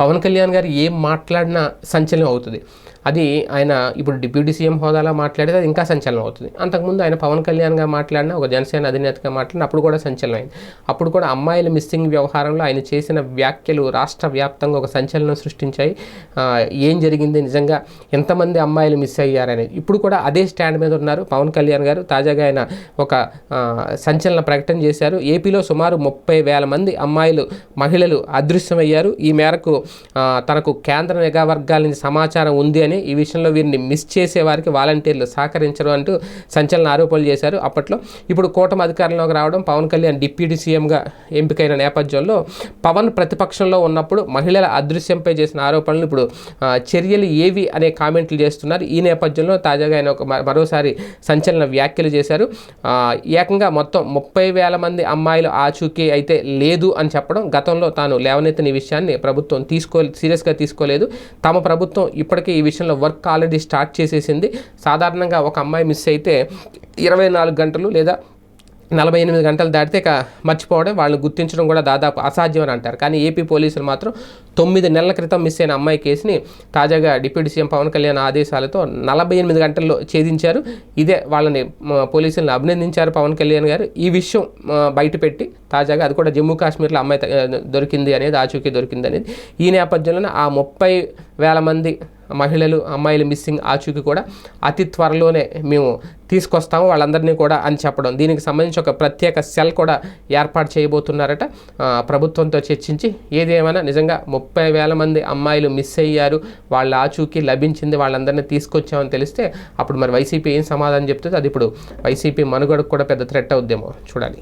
పవన్ కళ్యాణ్ గారు ఏం మాట్లాడినా సంచలనం అవుతుంది. అది ఆయన ఇప్పుడు డిప్యూటీ సీఎం హోదాలో మాట్లాడితే అది ఇంకా సంచలనం అవుతుంది. అంతకుముందు ఆయన పవన్ కళ్యాణ్గా మాట్లాడిన ఒక జనసేన అధినేతగా మాట్లాడిన అప్పుడు కూడా సంచలనం అయింది అప్పుడు కూడా అమ్మాయిల మిస్సింగ్ వ్యవహారంలో ఆయన చేసిన వ్యాఖ్యలు రాష్ట్ర వ్యాప్తంగా ఒక సంచలనం సృష్టించాయి. ఏం జరిగింది నిజంగా ఎంతమంది అమ్మాయిలు మిస్ అయ్యారని ఇప్పుడు కూడా అదే స్టాండ్ మీద ఉన్నారు పవన్ కళ్యాణ్ గారు. తాజాగా ఆయన ఒక సంచలన ప్రకటన చేశారు. ఏపీలో సుమారు ముప్పై వేల మంది అమ్మాయిలు మహిళలు అదృశ్యమయ్యారు. ఈ మేరకు తనకు కేంద్ర నిఘా వర్గాల నుంచి సమాచారం ఉంది అని ఈ విషయంలో వీరిని మిస్ చేసే వారికి వాలంటీర్లు సహకరించరు అంటూ సంచలన ఆరోపణలు చేశారు అప్పట్లో. ఇప్పుడు కూటమి అధికారంలోకి రావడం పవన్ కళ్యాణ్ డిప్యూటీ సీఎంగా ఎంపికైన నేపథ్యంలో పవన్ ప్రతిపక్షంలో ఉన్నప్పుడు మహిళల అదృశ్యంపై చేసిన ఆరోపణలు ఇప్పుడు చర్యలు ఏవి అనే కామెంట్లు చేస్తున్నారు. ఈ నేపథ్యంలో తాజాగా ఆయన ఒక మరోసారి సంచలన వ్యాఖ్యలు చేశారు. ఏకంగా మొత్తం ముప్పై వేల మంది అమ్మాయిలు ఆచూకీ అయితే లేదు అని చెప్పడం గతంలో తాను లేవనెత్తిన విషయాన్ని ప్రభుత్వం తీసుకో సీరియస్గా తీసుకోలేదు. తమ ప్రభుత్వం ఇప్పటికే ఈ విషయం విషయంలో వర్క్ ఆల్రెడీ స్టార్ట్ చేసేసింది. సాధారణంగా ఒక అమ్మాయి మిస్ అయితే ఇరవై నాలుగు గంటలు లేదా నలభై ఎనిమిది గంటలు దాటితే ఇక మర్చిపోవడం వాళ్ళని గుర్తించడం కూడా దాదాపు అసాధ్యం అని అంటారు. కానీ ఏపీ పోలీసులు మాత్రం తొమ్మిది నెలల క్రితం మిస్ అయిన అమ్మాయి కేసుని తాజాగా డిప్యూటీ సీఎం పవన్ కళ్యాణ్ ఆదేశాలతో నలభై ఎనిమిది గంటల్లో ఛేదించారు. ఇదే వాళ్ళని పోలీసులను అభినందించారు పవన్ కళ్యాణ్ గారు. ఈ విషయం బయటపెట్టి తాజాగా అది కూడా జమ్మూ కాశ్మీర్లో అమ్మాయి దొరికింది అనేది ఆచూకీ దొరికింది అనేది. ఈ నేపథ్యంలోనే ఆ ముప్పై వేల మంది మహిళలు అమ్మాయిలు మిస్సింగ్ ఆచూకీ కూడా అతి త్వరలోనే మేము తీసుకొస్తాము వాళ్ళందరినీ కూడా అని చెప్పడం. దీనికి సంబంధించి ఒక ప్రత్యేక సెల్ కూడా ఏర్పాటు చేయబోతున్నారట. ప్రభుత్వంతో చర్చించి ఏదేమైనా నిజంగా ముప్పై వేల మంది అమ్మాయిలు మిస్ అయ్యారు వాళ్ళ ఆచూకీ లభించింది వాళ్ళందరినీ తీసుకొచ్చామని తెలిస్తే అప్పుడు మరి వైసీపీ ఏం సమాధానం చెప్తుంది? అది ఇప్పుడు వైసీపీ మనుగడకు కూడా పెద్ద థ్రెట్ అవుద్దేమో. చూడాలి.